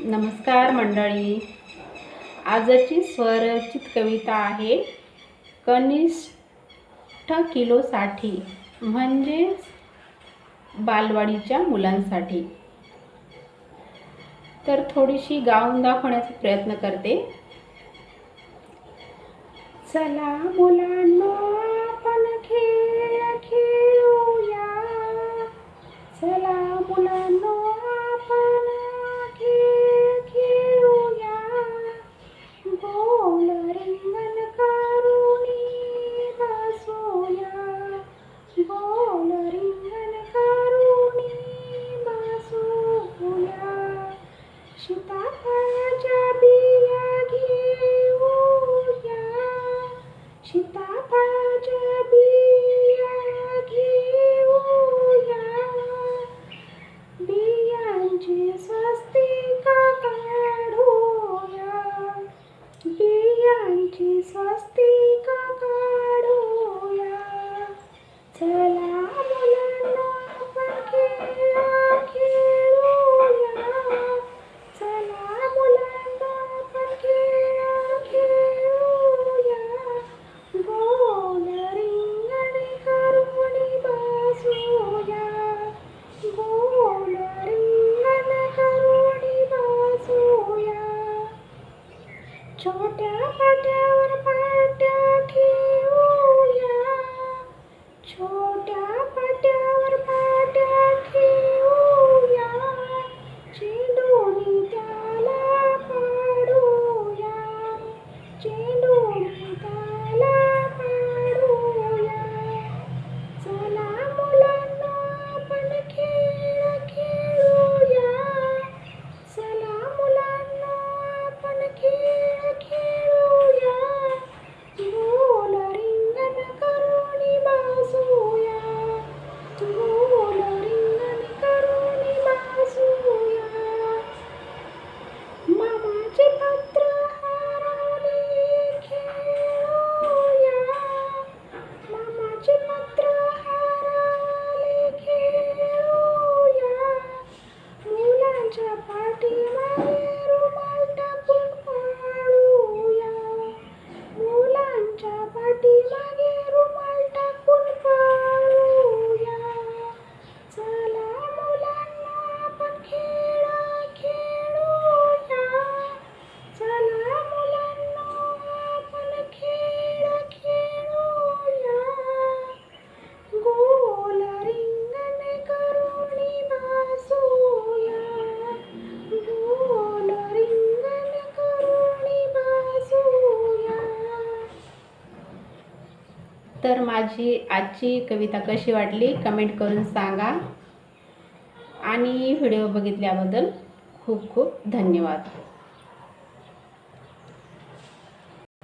नमस्कार मंडळी. आजची स्वरचित कविता आहे कनिष्ठ किलोसाठी म्हणजेच बालवाडीच्या मुलांसाठी. तर थोडीशी गाऊन दाखवण्याचा प्रयत्न करते. चला मुलांना की स्वस्ती छोटा बड़ा और पाटा की तर माझी आजची कविता कशी वाटली कमेंट करून सांगा. आणि व्हिडिओ बघितल्याबद्दल खूप खूप धन्यवाद.